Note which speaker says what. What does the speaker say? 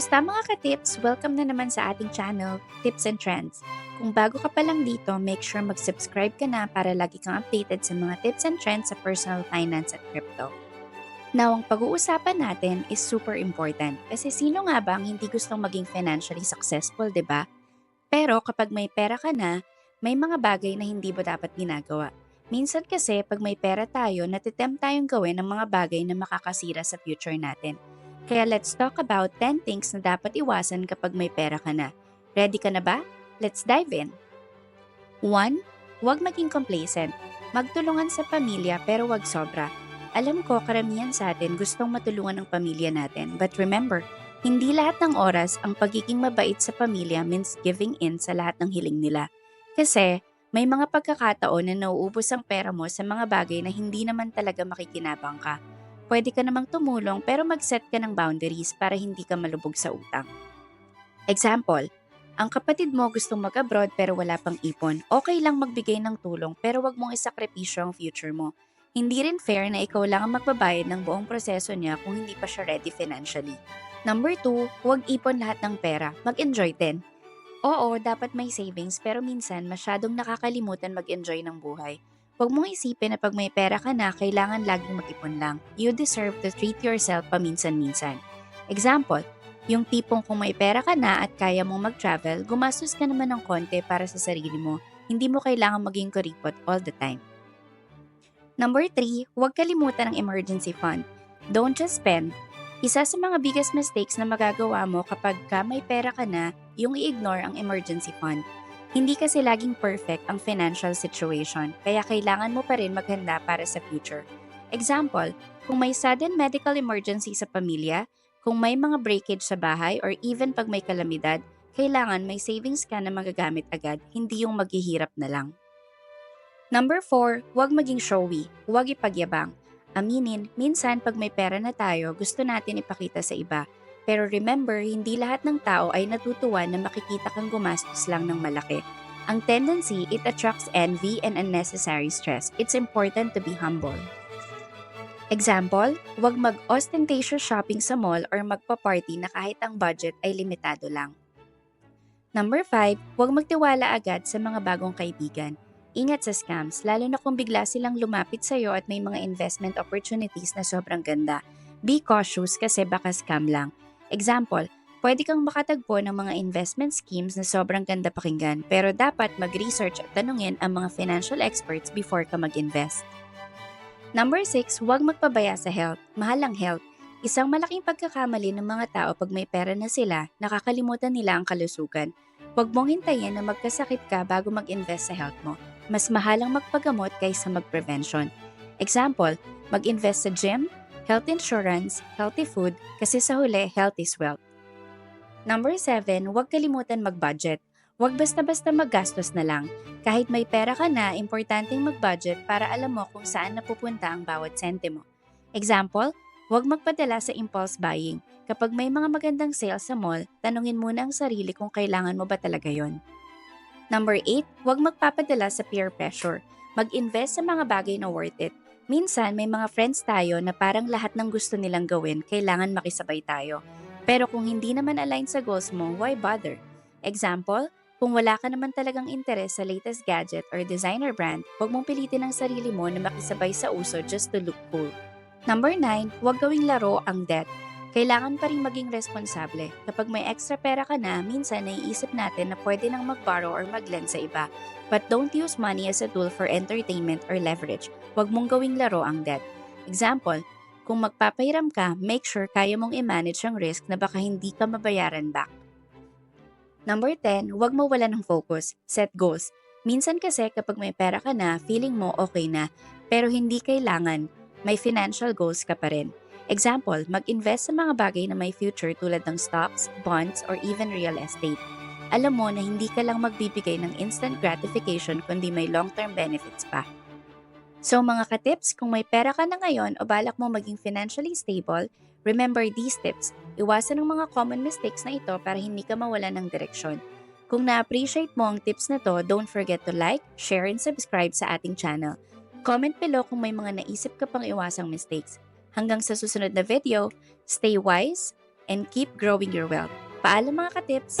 Speaker 1: Kumusta mga ka-tips? Welcome na naman sa ating channel, Tips and Trends. Kung bago ka pa lang dito, make sure mag-subscribe ka na para lagi kang updated sa mga tips and trends sa personal finance at crypto. Now, ang pag-uusapan natin is super important kasi sino nga ba ang hindi gustong maging financially successful, 'di ba? Pero kapag may pera ka na, may mga bagay na hindi mo dapat ginagawa. Minsan kasi pag may pera tayo, natitempt tayong gawin ng mga bagay na makakasira sa future natin. Kaya let's talk about 10 things na dapat iwasan kapag may pera ka na. Ready ka na ba? Let's dive in. 1. Huwag maging complacent. Magtulungan sa pamilya pero wag sobra. Alam ko karamihan sa atin gustong matulungan ng pamilya natin. But remember, hindi lahat ng oras ang pagiging mabait sa pamilya means giving in sa lahat ng hiling nila. Kasi may mga pagkakataon na nauubos ang pera mo sa mga bagay na hindi naman talaga makikinabang ka. Pwede ka namang tumulong pero mag-set ka ng boundaries para hindi ka malubog sa utang. Example, ang kapatid mo gustong mag-abroad pero wala pang ipon. Okay lang magbigay ng tulong pero wag mong isakripisyo ang future mo. Hindi rin fair na ikaw lang ang magbabayad ng buong proseso niya kung hindi pa siya ready financially. Number 2, huwag ipon lahat ng pera. Mag-enjoy din. Oo, dapat may savings pero minsan masyadong nakakalimutan mag-enjoy ng buhay. Huwag mong isipin na pag may pera ka na, kailangan laging mag-ipon lang. You deserve to treat yourself paminsan-minsan. Example, yung tipong kung may pera ka na at kaya mong mag-travel, gumastos ka naman ng konti para sa sarili mo. Hindi mo kailangan maging kuripot all the time. Number 3, huwag kalimutan ang emergency fund. Don't just spend. Isa sa mga biggest mistakes na magagawa mo kapag ka may pera ka na, yung i-ignore ang emergency fund. Hindi kasi laging perfect ang financial situation, kaya kailangan mo pa rin maghanda para sa future. Example, kung may sudden medical emergency sa pamilya, kung may mga breakage sa bahay or even pag may kalamidad, kailangan may savings ka na magagamit agad, hindi yung maghihirap na lang. Number 4, huwag maging showy, huwag ipagyabang. Aminin, minsan pag may pera na tayo, gusto natin ipakita sa iba. Pero remember, hindi lahat ng tao ay natutuwa na makikita kang gumastos lang ng malaki. Ang tendency, it attracts envy and unnecessary stress. It's important to be humble. Example, huwag mag-ostentatious shopping sa mall or magpa-party na kahit ang budget ay limitado lang. Number 5, huwag magtiwala agad sa mga bagong kaibigan. Ingat sa scams, lalo na kung bigla silang lumapit sa'yo at may mga investment opportunities na sobrang ganda. Be cautious kasi baka scam lang. Example, pwede kang makatagpo ng mga investment schemes na sobrang ganda pakinggan pero dapat mag-research at tanungin ang mga financial experts before ka mag-invest. Number 6, huwag magpabaya sa health. Mahal ang health. Isang malaking pagkakamali ng mga tao pag may pera na sila, nakakalimutan nila ang kalusugan. Huwag mong hintayin na magkasakit ka bago mag-invest sa health mo. Mas mahal ang magpagamot kaysa mag-prevention. Example, mag-invest sa gym, health insurance, healthy food, kasi sa huli, health is wealth. Number 7, huwag kalimutan mag-budget. Huwag basta-basta maggastos na lang. Kahit may pera ka na, importanteng mag-budget para alam mo kung saan napupunta ang bawat sentimo. Example, huwag magpadala sa impulse buying. Kapag may mga magandang sales sa mall, tanungin muna ang sarili kung kailangan mo ba talaga yon. Number 8, huwag magpapadala sa peer pressure. Mag-invest sa mga bagay na worth it. Minsan, may mga friends tayo na parang lahat ng gusto nilang gawin, kailangan makisabay tayo. Pero kung hindi naman align sa goals mo, why bother? Example, kung wala ka naman talagang interes sa latest gadget or designer brand, huwag mong pilitin ang sarili mo na makisabay sa uso just to look cool. Number 9, huwag gawing laro ang debt. Kailangan pa rin maging responsable. Kapag may extra pera ka na, minsan naiisip natin na pwede nang mag-borrow or mag-lend sa iba. But don't use money as a tool for entertainment or leverage. Huwag mong gawing laro ang debt. Example, kung magpapahiram ka, make sure kaya mong i-manage ang risk na baka hindi ka mabayaran back. Number 10, huwag mawala ng focus. Set goals. Minsan kasi kapag may pera ka na, feeling mo okay na, pero hindi kailangan. May financial goals ka pa rin. Example, mag-invest sa mga bagay na may future tulad ng stocks, bonds, or even real estate. Alam mo na hindi ka lang magbibigay ng instant gratification kundi may long-term benefits pa. So mga ka-tips, kung may pera ka na ngayon o balak mo maging financially stable, remember these tips. Iwasan ang mga common mistakes na ito para hindi ka mawala ng direksyon. Kung na-appreciate mo ang tips na to, don't forget to like, share, and subscribe sa ating channel. Comment below kung may mga naisip ka pang iwasang mistakes. Hanggang sa susunod na video, stay wise and keep growing your wealth. Paalam mga ka-tips!